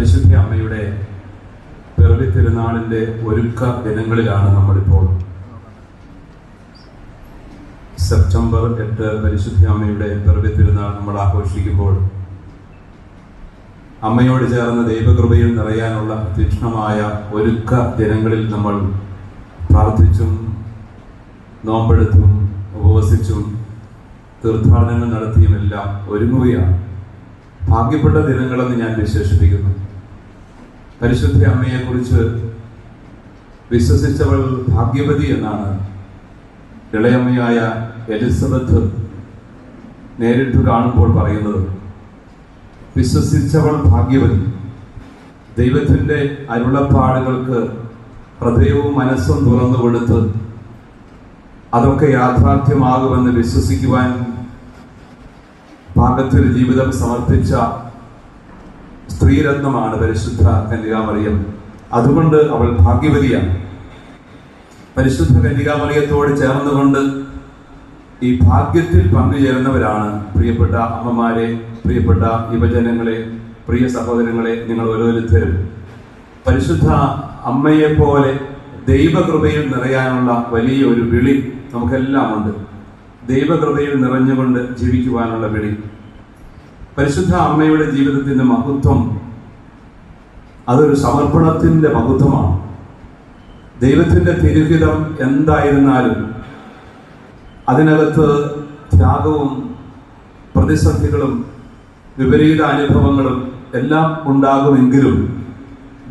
പരിശുദ്ധ അമ്മയുടെ പിറവി തിരുനാളിന്റെ ഒരുക്ക ദിനങ്ങളിലാണ് നമ്മളിപ്പോൾ. സെപ്റ്റംബർ എട്ട് പരിശുദ്ധ അമ്മയുടെ പിറവി തിരുനാൾ നമ്മൾ ആഘോഷിക്കുമ്പോൾ അമ്മയോട് ചേർന്ന ദൈവകൃപയിൽ നിറയാനുള്ള തീക്ഷ്ണമായ ഒരുക്ക ദിനങ്ങളിൽ നമ്മൾ പ്രാർത്ഥിച്ചും നോമ്പെടുത്തും ഉപവസിച്ചും തീർത്ഥാടനങ്ങൾ നടത്തിയുമെല്ലാം ഒരുങ്ങുകയാണ്. ഭാഗ്യപ്പെട്ട ദിനങ്ങളെന്ന് ഞാൻ വിശേഷിപ്പിക്കുന്നു. പരിശുദ്ധ അമ്മയെക്കുറിച്ച് വിശ്വസിച്ചവൾ ഭാഗ്യവതി എന്നാണ് ഇളയമ്മയായ എലിസബത്ത് നേരിട്ട് കാണുമ്പോൾ പറയുന്നത്. വിശ്വസിച്ചവൾ ഭാഗ്യവതി. ദൈവത്തിന്റെ അരുളപ്പാടുകൾക്ക് ഹൃദയവും മനസ്സും തുറന്നു കൊടുത്ത് അതൊക്കെ യാഥാർത്ഥ്യമാകുമെന്ന് വിശ്വസിക്കുവാൻ പാകത്തിൽ ജീവിതം സമർപ്പിച്ച സ്ത്രീരത്നമാണ് പരിശുദ്ധ കന്യകാമറിയം. അതുകൊണ്ട് അവൾ ഭാഗ്യവതിയാണ്. പരിശുദ്ധ കന്യകാമറിയത്തോട് ചേർന്നുകൊണ്ട് ഈ ഭാഗ്യത്തിൽ പങ്കുചേരുന്നവരാണ് പ്രിയപ്പെട്ട അമ്മമാരെ പ്രിയപ്പെട്ട യുവജനങ്ങളെ പ്രിയ സഹോദരങ്ങളെ നിങ്ങൾ ഓരോരുത്തരും. പരിശുദ്ധ അമ്മയെ പോലെ ദൈവകൃപയിൽ നിറയാനുള്ള വലിയ ഒരു വിളി നമുക്കെല്ലാം ഉണ്ട് ദൈവകൃപയിൽ നിറഞ്ഞുകൊണ്ട് ജീവിക്കുവാനുള്ള വിളി. പരിശുദ്ധ അമ്മയുടെ ജീവിതത്തിന്റെ മഹത്വം അതൊരു സമർപ്പണത്തിന്റെ മഹത്വമാണ്. ദൈവത്തിന്റെ തിരുഹിതം എന്തായിരുന്നാലും അതിനകത്ത് ത്യാഗവും പ്രതിസന്ധികളും വിപരീത അനുഭവങ്ങളും എല്ലാം ഉണ്ടാകുമെങ്കിലും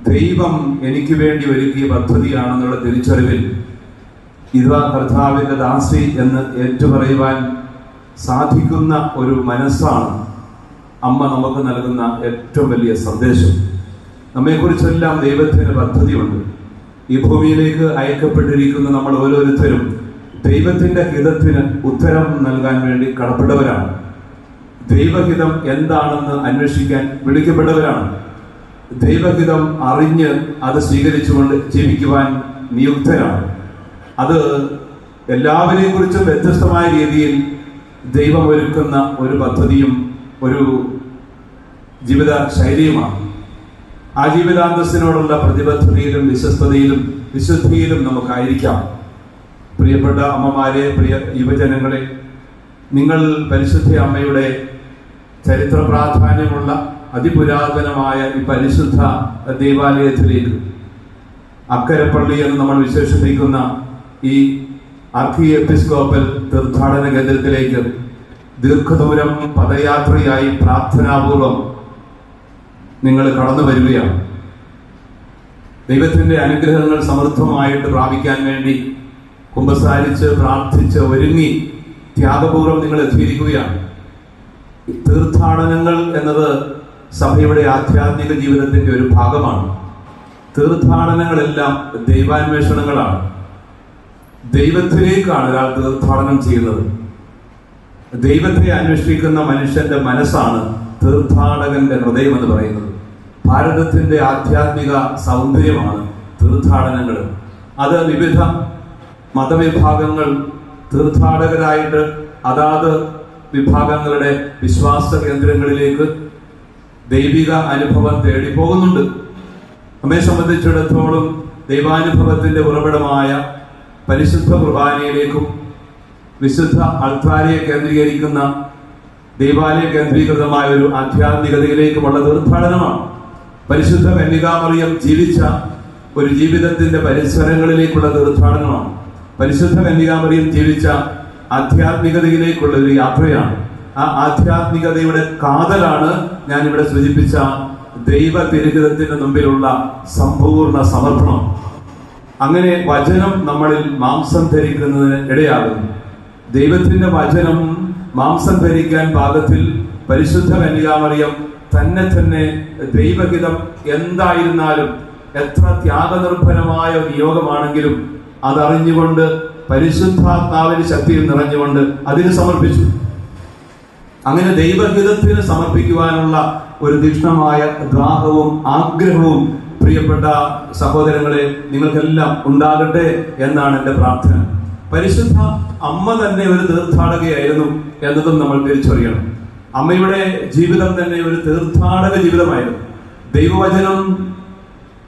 ദൈവം എനിക്ക് വേണ്ടി ഒരുക്കിയ പദ്ധതിയാണെന്നുള്ള തിരിച്ചറിവിൽ ഇവ കർത്താവിന്റെ ദാസി എന്ന് ഏറ്റുപറയുവാൻ സാധിക്കുന്ന ഒരു മനസ്സാണ് അമ്മ നമുക്ക് നൽകുന്ന ഏറ്റവും വലിയ സന്ദേശം. നമ്മെക്കുറിച്ചെല്ലാം ദൈവത്തിന് പദ്ധതിയുണ്ട്. ഈ ഭൂമിയിലേക്ക് അയക്കപ്പെട്ടിരിക്കുന്ന നമ്മൾ ഓരോരുത്തരും ദൈവത്തിന്റെ ഹിതത്തിന് ഉത്തരം നൽകാൻ വേണ്ടി കടപ്പെട്ടവരാണ്. ദൈവഹിതം എന്താണെന്ന് അന്വേഷിക്കാൻ വിളിക്കപ്പെട്ടവരാണ്. ദൈവഹിതം അറിഞ്ഞ് അത് സ്വീകരിച്ചുകൊണ്ട് ജീവിക്കുവാൻ നിയുക്തരാണ്. അത് എല്ലാവരെയും കുറിച്ചും വ്യത്യസ്തമായ രീതിയിൽ ദൈവം ഒരുക്കുന്ന ഒരു പദ്ധതിയും ഒരു ജീവിത ശൈലിയുമാണ് ആ ജീവിതാന്തസ്സിനോടുള്ള പ്രതിബദ്ധതയിലും വിശ്വസ്തതയിലും വിശുദ്ധിയിലും നമുക്കായിരിക്കാം. പ്രിയപ്പെട്ട അമ്മമാരെ പ്രിയ യുവജനങ്ങളെ നിങ്ങൾ പരിശുദ്ധ അമ്മയുടെ ചരിത്ര പ്രാധാന്യമുള്ള അതിപുരാതനമായ ഈ പരിശുദ്ധ ദേവാലയത്തിലേക്ക് അക്കരപ്പള്ളി എന്ന് നമ്മൾ വിശേഷിപ്പിക്കുന്ന ഈ അർക്കി എപ്പിസ്കോപ്പൽ തീർത്ഥാടന കേന്ദ്രത്തിലേക്ക് ദീർഘദൂരം പദയാത്രയായി പ്രാർത്ഥനാപൂർവം നിങ്ങൾ കടന്നു വരികയാണ്. ദൈവത്തിന്റെ അനുഗ്രഹങ്ങൾ സമൃദ്ധമായിട്ട് പ്രാപിക്കാൻ വേണ്ടി കുമ്പസാരിച്ച് പ്രാർത്ഥിച്ച് ഒരുങ്ങി ത്യാഗപൂർവം നിങ്ങൾ എത്തിയിരിക്കുകയാണ്. തീർത്ഥാടനങ്ങൾ എന്നത് സഭയുടെ ആധ്യാത്മിക ജീവിതത്തിന്റെ ഒരു ഭാഗമാണ്. തീർത്ഥാടനങ്ങളെല്ലാം ദൈവാന്വേഷണങ്ങളാണ്. ദൈവത്തിലേക്കാണ് ഒരാൾ തീർത്ഥാടനം ചെയ്യുന്നത്. ദൈവത്തെ അന്വേഷിക്കുന്ന മനുഷ്യന്റെ മനസ്സാണ് തീർത്ഥാടകന്റെ ഹൃദയം എന്ന് പറയുന്നത്. ഭാരതത്തിന്റെ ആധ്യാത്മിക സൗന്ദര്യമാണ് തീർത്ഥാടനങ്ങൾ. അത് വിവിധ മതവിഭാഗങ്ങൾ തീർത്ഥാടകരായിട്ട് അതാത് വിഭാഗങ്ങളുടെ വിശ്വാസ കേന്ദ്രങ്ങളിലേക്ക് ദൈവിക അനുഭവം തേടി പോകുന്നുണ്ട് നമ്മെ സംബന്ധിച്ചിടത്തോളം ദൈവാനുഭവത്തിന്റെ ഉറവിടമായ പരിശുദ്ധ കുർബാനയിലേക്കും വിശുദ്ധ അൾത്താരയെ കേന്ദ്രീകരിക്കുന്ന ദൈവാലയ കേന്ദ്രീകൃതമായ ഒരു ആധ്യാത്മികതയിലേക്കുമുള്ള തീർത്ഥാടനമാണ്. പരിശുദ്ധ കന്യകാമറിയം ജീവിച്ച ഒരു ജീവിതത്തിന്റെ പരിസരങ്ങളിലേക്കുള്ള തീർത്ഥാടനമാണ്. പരിശുദ്ധ കന്യകാമറിയം ജീവിച്ച ആധ്യാത്മികതയിലേക്കുള്ള ഒരു യാത്രയാണ്. ആ ആധ്യാത്മികതയുടെ കാതലാണ് ഞാൻ ഇവിടെ സൂചിപ്പിച്ച ദൈവ തിരുഹിതത്തിന് മുമ്പിലുള്ള സമ്പൂർണ സമർപ്പണം. അങ്ങനെ വചനം നമ്മളിൽ മാംസം ധരിക്കുന്നതിന് ഇടയാകുന്നു. ദൈവത്തിന്റെ വചനം മാംസം ധരിക്കാൻ പാകത്തിൽ പരിശുദ്ധ കന്യകാമറിയം തന്നെ തന്നെ ദൈവഹിതം എന്തായിരുന്നാലും എത്ര ത്യാഗനിർഭരമായ നിയോഗമാണെങ്കിലും അതറിഞ്ഞുകൊണ്ട് പരിശുദ്ധാത്മാവിന് ശക്തിയിൽ നിറഞ്ഞുകൊണ്ട് അതിന് സമർപ്പിച്ചു. അങ്ങനെ ദൈവഹിതത്തിന് സമർപ്പിക്കുവാനുള്ള ഒരു തീക്ഷ്ണമായ ദാഹവും ആഗ്രഹവും പ്രിയപ്പെട്ട സഹോദരങ്ങളെ നിങ്ങൾക്കെല്ലാം ഉണ്ടാകട്ടെ എന്നാണ് എന്റെ പ്രാർത്ഥന. പരിശുദ്ധ അമ്മ തന്നെ ഒരു തീർത്ഥാടകയായിരുന്നു എന്നതും നമ്മൾ തിരിച്ചറിയണം. അമ്മയുടെ ജീവിതം തന്നെ ഒരു തീർത്ഥാടക ജീവിതമായിരുന്നു. ദൈവവചനം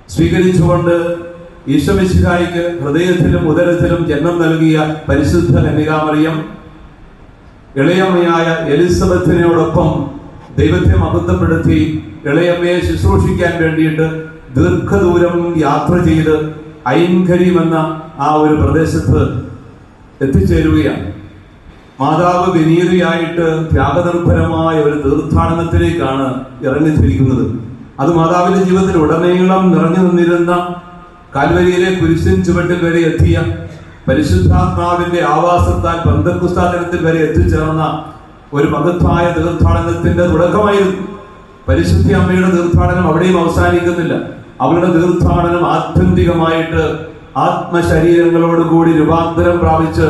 സ്വീകരിച്ചുകൊണ്ട് ഈശ്വമിശിഹായിക്ക് ഹൃദയത്തിലും ഉദരത്തിലും ജന്മം നൽകിയ പരിശുദ്ധ കന്യകാമറിയം ഇളയമ്മയായ എലിസബത്തിനോടൊപ്പം ദൈവത്തെ അബദ്ധപ്പെടുത്തി ഇളയമ്മയെ ശുശ്രൂഷിക്കാൻ വേണ്ടിയിട്ട് ദീർഘദൂരം യാത്ര ചെയ്ത് ഐൻഖരീം എന്ന ആ ഒരു പ്രദേശത്ത് എത്തിച്ചേരുകയാണ്. മാതാവ് വിനീതയായിട്ട് ത്യാഗനിർഭരമായ ഒരു തീർത്ഥാടനത്തിലേക്കാണ് ഇറങ്ങിത്തിരിക്കുന്നത്. അത് മാതാവിന്റെ ജീവിതത്തിൽ ഉടനീളം നിറഞ്ഞു നിന്നിരുന്ന കാൽവരിയിലെ കുരിശിൻ ചുവട്ടിൽ വരെ എത്തിയ പരിശുദ്ധാത്മാവിന്റെ ആവാസത്താൽ ബന്ധക്കുസ്ഥാനത്തിൽ വരെ എത്തിച്ചേർന്ന ഒരു മഹത്തായ തീർത്ഥാടനത്തിന്റെ തുടക്കമായിരുന്നു. പരിശുദ്ധി അമ്മയുടെ തീർത്ഥാടനം അവിടെയും അവസാനിക്കുന്നില്ല. അവരുടെ തീർത്ഥാടനം ആത്യന്തികമായിട്ട് ആത്മശരീരങ്ങളോട് കൂടി രൂപാന്തരം പ്രാപിച്ച്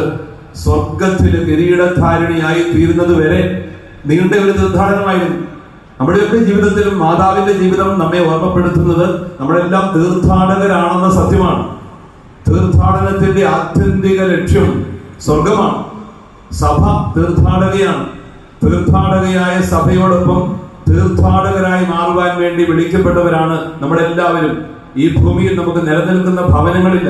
സ്വർഗത്തിൽ കിരീടധാരിണിയായി തീരുന്നത് വരെ നീണ്ട ഒരു തീർത്ഥാടനമായിരുന്നു. നമ്മുടെയൊക്കെ ജീവിതത്തിലും മാതാവിന്റെ ജീവിതം നമ്മെ ഓർമ്മപ്പെടുത്തുന്നത് നമ്മളെല്ലാം തീർത്ഥാടകരാണെന്ന സത്യമാണ്. തീർത്ഥാടനത്തിന്റെ ആത്യന്തിക ലക്ഷ്യം സ്വർഗമാണ്. സഭ തീർത്ഥാടകയാണ്. തീർത്ഥാടകയായ സഭയോടൊപ്പം തീർത്ഥാടകരായി മാറുവാൻ വേണ്ടി വിളിക്കപ്പെട്ടവരാണ് നമ്മളെല്ലാവരും. ഈ ഭൂമിയിൽ നമുക്ക് നിലനിൽക്കുന്ന ഭവനങ്ങളില്ല.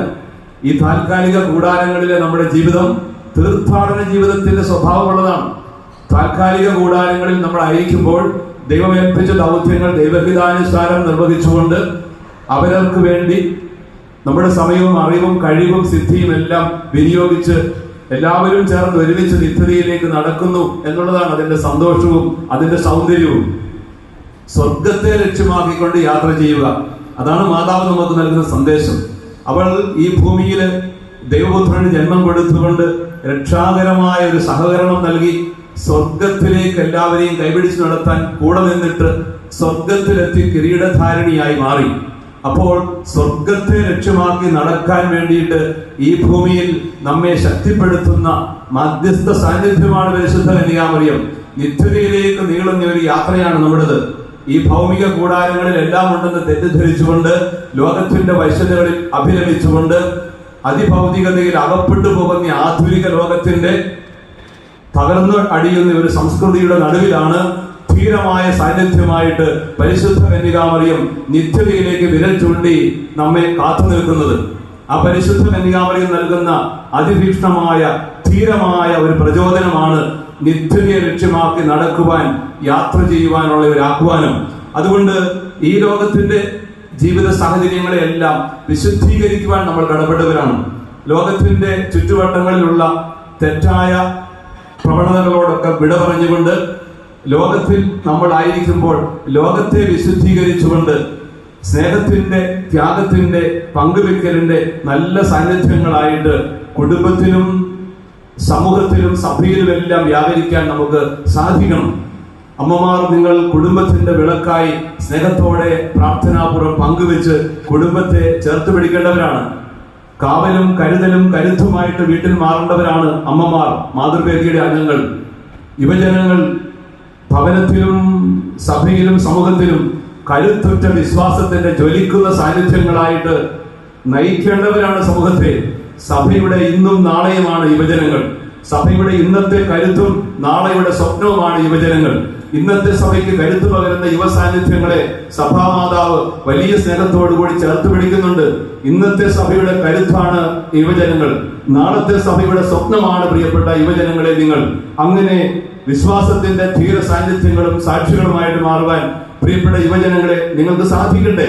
ഈ താൽക്കാലിക കൂടാരങ്ങളിലെ നമ്മുടെ ജീവിതം തീർത്ഥാടന ജീവിതത്തിന്റെ സ്വഭാവമുള്ളതാണ്. താൽക്കാലിക കൂടാരങ്ങളിൽ നമ്മൾ അയക്കുമ്പോൾ ദൈവമേൽപ്പിച്ച ദൗത്യങ്ങൾ ദൈവഹിതാനുസാരം നിർവഹിച്ചുകൊണ്ട് അവരവർക്ക് വേണ്ടി നമ്മുടെ സമയവും അറിവും കഴിവും സിദ്ധിയും എല്ലാം വിനിയോഗിച്ച് എല്ലാവരും ചേർന്ന് ഒരുമിച്ച് നിത്യതയിലേക്ക് നടക്കുന്നു എന്നുള്ളതാണ് അതിന്റെ സന്തോഷവും അതിന്റെ സൗന്ദര്യവും. സ്വർഗത്തെ ലക്ഷ്യമാക്കിക്കൊണ്ട് യാത്ര ചെയ്യുക. അതാണ് മാതാവ് നമുക്ക് നൽകുന്ന സന്ദേശം. അവൾ ഈ ഭൂമിയിൽ ദൈവപുത്രന് ജന്മം കൊടുത്തുകൊണ്ട് രക്ഷാകരമായ ഒരു സഹകരണം നൽകി സ്വർഗത്തിലേക്ക് എല്ലാവരെയും കൈപിടിച്ച് നടത്താൻ കൂടെ നിന്നിട്ട് സ്വർഗത്തിലെത്തി കിരീടധാരണിയായി മാറി. അപ്പോൾ സ്വർഗത്തെ ലക്ഷ്യമാക്കി നടക്കാൻ വേണ്ടിയിട്ട് ഈ ഭൂമിയിൽ നമ്മെ ശക്തിപ്പെടുത്തുന്ന മധ്യസ്ഥ സാന്നിധ്യമാണ് പരിശുദ്ധ കന്യാമറിയം നിത്യതയിലേക്ക് നീളുന്ന ഒരു യാത്രയാണ് നമ്മുടേത്. ഈ ഭൗമിക കൂടാരങ്ങളിൽ എല്ലാം ഉണ്ടെന്ന് തെറ്റിദ്ധരിച്ചുകൊണ്ട് ലോകത്തിന്റെ വൈശ്യതകളിൽ അഭിരമിച്ചുകൊണ്ട് അതിഭൗതികതയിൽ അകപ്പെട്ടു പോകുന്ന ആധുനിക ലോകത്തിന്റെ തകർന്നു അടിയുന്ന ഒരു സംസ്കൃതിയുടെ നടുവിലാണ് ധീരമായ സാന്നിധ്യമായിട്ട് പരിശുദ്ധ കന്യകാമറിയം നിത്യതയിലേക്ക് വിരൽ ചൂണ്ടി നമ്മെ കാത്തു നിൽക്കുന്നത്. ആ പരിശുദ്ധ കന്യകാമറിയം നൽകുന്ന അതിഭീഷണമായ ധീരമായ ഒരു പ്രചോദനമാണ് നിത്യതയെ ലക്ഷ്യമാക്കി നടക്കുവാൻ യാത്ര ചെയ്യുവാനുള്ള ഒരു ആഹ്വാനം. അതുകൊണ്ട് ഈ ലോകത്തിന്റെ ജീവിത സാഹചര്യങ്ങളെയെല്ലാം വിശുദ്ധീകരിക്കുവാൻ നമ്മൾ കടപ്പെട്ടവരാണ് ലോകത്തിന്റെ ചുറ്റുവട്ടങ്ങളിലുള്ള തെറ്റായ പ്രവണതകളോടൊക്കെ വിട പറഞ്ഞുകൊണ്ട് ലോകത്തിൽ നമ്മൾ ആയിരിക്കുമ്പോൾ ലോകത്തെ വിശുദ്ധീകരിച്ചുകൊണ്ട് സ്നേഹത്തിന്റെ ത്യാഗത്തിന്റെ പങ്കുവെക്കലിന്റെ നല്ല സാന്നിധ്യങ്ങളായിട്ട് കുടുംബത്തിലും സമൂഹത്തിലും സഭയിലുമെല്ലാം വ്യാപരിക്കാൻ നമുക്ക് സാധിക്കണം. അമ്മമാർ നിങ്ങൾ കുടുംബത്തിന്റെ വിളക്കായി സ്നേഹത്തോടെ പ്രാർത്ഥനാപൂർവം പങ്കുവെച്ച് കുടുംബത്തെ ചേർത്ത് പിടിക്കേണ്ടവരാണ്. കാവലും കരുതലും കരുത്തുമായിട്ട് വീട്ടിൽ മാറേണ്ടവരാണ് അമ്മമാർ മാതൃവേദിയുടെ അംഗങ്ങൾ. യുവജനങ്ങൾ ഭവനത്തിലും സഭയിലും സമൂഹത്തിലും കരുത്തുറ്റ വിശ്വാസത്തിന്റെ ജ്വലിക്കുന്ന സാന്നിധ്യങ്ങളായിട്ട് നയിക്കേണ്ടവരാണ് സമൂഹത്തെ. സഭയുടെ ഇന്നും നാളെയുമാണ് യുവജനങ്ങൾ. സഭയുടെ ഇന്നത്തെ കരുത്തും നാളെയുടെ സ്വപ്നവുമാണ് യുവജനങ്ങൾ. ഇന്നത്തെ സഭയ്ക്ക് കരുത്തു പകരുന്ന യുവ സാന്നിധ്യങ്ങളെ സഭാമാതാവ് വലിയ സ്നേഹത്തോടു കൂടി ചേർത്ത് പിടിക്കുന്നുണ്ട്. ഇന്നത്തെ സഭയുടെ കരുത്താണ് യുവജനങ്ങൾ. നാളത്തെ സഭയുടെ സ്വപ്നമാണ് പ്രിയപ്പെട്ട യുവജനങ്ങളെ നിങ്ങൾ. അങ്ങനെ വിശ്വാസത്തിന്റെ ധീര സാന്നിധ്യങ്ങളും സാക്ഷികളുമായിട്ട് മാറുവാൻ പ്രിയപ്പെട്ട യുവജനങ്ങളെ നിങ്ങൾക്ക് സാധിക്കട്ടെ.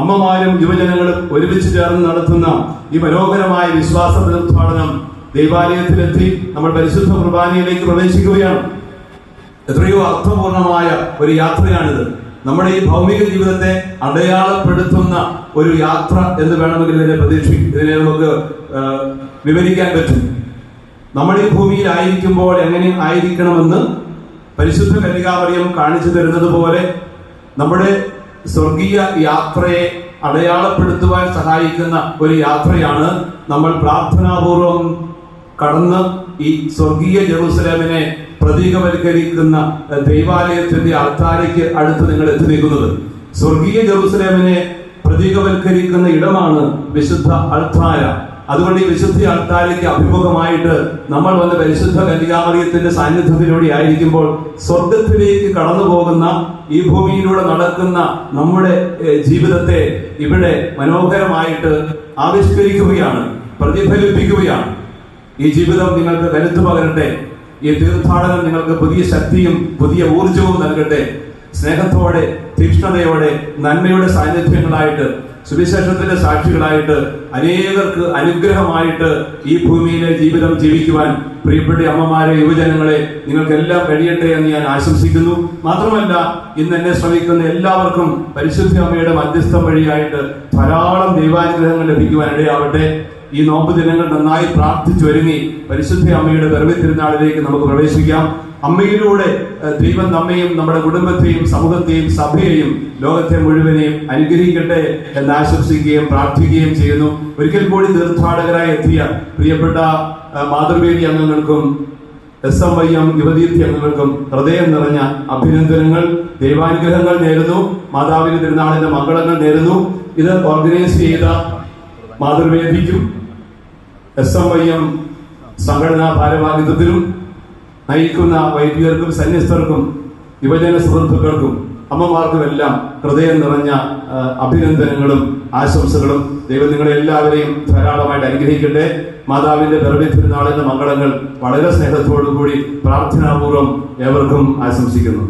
അമ്മമാരും യുവജനങ്ങളും ഒരുമിച്ച് ചേർന്ന് നടത്തുന്ന ഈ മനോഹരമായ വിശ്വാസ തീർത്ഥാടനം ദൈവാലയത്തിലെത്തി നമ്മൾ പരിശുദ്ധ കുർബാനയിലേക്ക് പ്രവേശിക്കുകയാണ്. എത്രയോ അർത്ഥപൂർണമായ ഒരു യാത്രയാണിത്. നമ്മുടെ ഈ ഭൗമിക ജീവിതത്തെ അടയാളപ്പെടുത്തുന്ന ഒരു യാത്ര എന്ന് വേണമെങ്കിൽ ഇതിനെ പ്രതീക്ഷി ഇതിനെ നമുക്ക് വിവരിക്കാൻ പറ്റും. നമ്മൾ ഈ ഭൂമിയിൽ ആയിരിക്കുമ്പോൾ എങ്ങനെ ആയിരിക്കണമെന്ന് പരിശുദ്ധ കന്യകാമറിയം കാണിച്ചു തരുന്നത് പോലെ നമ്മുടെ സ്വർഗീയ യാത്രയെ അടയാളപ്പെടുത്തുവാൻ സഹായിക്കുന്ന ഒരു യാത്രയാണ് നമ്മൾ പ്രാർത്ഥനാപൂർവം കടന്ന് ഈ സ്വർഗീയ ജെറൂസലേമിനെ പ്രതീകവൽക്കരിക്കുന്ന ദൈവാലയത്തിന്റെ അൾത്താരയ്ക്ക് അടുത്ത് നിങ്ങൾ എത്തി നിൽക്കുന്നത് സ്വർഗീയ ജെറൂസലേമിനെ പ്രതീകവൽക്കരിക്കുന്ന ഇടമാണ് വിശുദ്ധ അൾത്താര അതുകൊണ്ട് ഈ വിശുദ്ധ അൾത്താരയ്ക്ക് അഭിമുഖമായിട്ട് നമ്മൾ വന്ന പരിശുദ്ധ കന്യകാമറിയത്തിന്റെ സാന്നിധ്യത്തിലൂടെ ആയിരിക്കുമ്പോൾ സ്വർഗത്തിലേക്ക് കടന്നു പോകുന്ന ഈ ഭൂമിയിലൂടെ നടക്കുന്ന നമ്മുടെ ജീവിതത്തെ ഇവിടെ മനോഹരമായിട്ട് ആവിഷ്കരിക്കുകയാണ് പ്രതിഫലിപ്പിക്കുകയാണ്. ഈ ജീവിതം നിങ്ങൾക്ക് കരുത്തു പകരട്ടെ. ഈ തീർത്ഥാടനം നിങ്ങൾക്ക് പുതിയ ശക്തിയും പുതിയ ഊർജവും നൽകട്ടെ. സ്നേഹത്തോടെ തീക്ഷ്ണതയോടെ നന്മയുടെ സാന്നിധ്യങ്ങളായിട്ട് സുവിശേഷത്തിന്റെ സാക്ഷികളായിട്ട് അനേകർക്ക് അനുഗ്രഹമായിട്ട് ഈ ഭൂമിയിലെ ജീവിതം ജീവിക്കുവാൻ പ്രിയപ്പെട്ട അമ്മമാരെ യുവജനങ്ങളെ നിങ്ങൾക്കെല്ലാം കഴിയട്ടെ എന്ന് ഞാൻ ആശംസിക്കുന്നു. മാത്രമല്ല ഇന്ന് എന്നെ ശ്രമിക്കുന്ന എല്ലാവർക്കും പരിശുദ്ധ അമ്മയുടെ മധ്യസ്ഥം വഴിയായിട്ട് ധാരാളം ദൈവാനുഗ്രഹങ്ങൾ ലഭിക്കുവാൻ ഇടയാവട്ടെ ഈ നോമ്പ് ദിനങ്ങൾ നന്നായി പ്രാർത്ഥിച്ചു പ്രാർത്ഥിച്ചൊരുങ്ങി പരിശുദ്ധ അമ്മയുടെ പിറവി തിരുനാളിലേക്ക് നമുക്ക് പ്രവേശിക്കാം. അമ്മയിലൂടെ ദൈവം നമ്മയും നമ്മുടെ കുടുംബത്തെയും സമൂഹത്തെയും സഭയെയും ലോകത്തെ മുഴുവനെയും അനുഗ്രഹിക്കട്ടെ എന്ന് ആശംസിക്കുകയും പ്രാർത്ഥിക്കുകയും ചെയ്യുന്നു. ഒരിക്കൽ കൂടി തീർത്ഥാടകരായി എത്തിയ പ്രിയപ്പെട്ട മാതൃവേദി അംഗങ്ങൾക്കും എസ് എം വൈ എം യുവതീർത്ഥി അംഗങ്ങൾക്കും ഹൃദയം നിറഞ്ഞ അഭിനന്ദനങ്ങൾ ദൈവാനുഗ്രഹങ്ങൾ നേരുന്നു. മാതാവിന്റെ തിരുനാളിന്റെ മംഗളങ്ങൾ നേരുന്നു. ഇത് ഓർഗനൈസ് ചെയ്ത മാതൃവേദിക്കും എസ് എം ഐ എം സംഘടനാ ഭാരവാഹിത്വത്തിലും നയിക്കുന്ന വൈദികർക്കും സന്യസ്തർക്കും യുവജന സുഹൃത്തുക്കൾക്കും അമ്മമാർക്കും എല്ലാം ഹൃദയം നിറഞ്ഞ അഭിനന്ദനങ്ങളും ആശംസകളും ദൈവം നിങ്ങളെ എല്ലാവരെയും ധാരാളമായിട്ട് അനുഗ്രഹിക്കട്ടെ. മാതാവിന്റെ പിറവി തിരുനാളിന്റെ മംഗളങ്ങൾ വളരെ സ്നേഹത്തോടു കൂടി പ്രാർത്ഥനാപൂർവം ഏവർക്കും ആശംസിക്കുന്നു.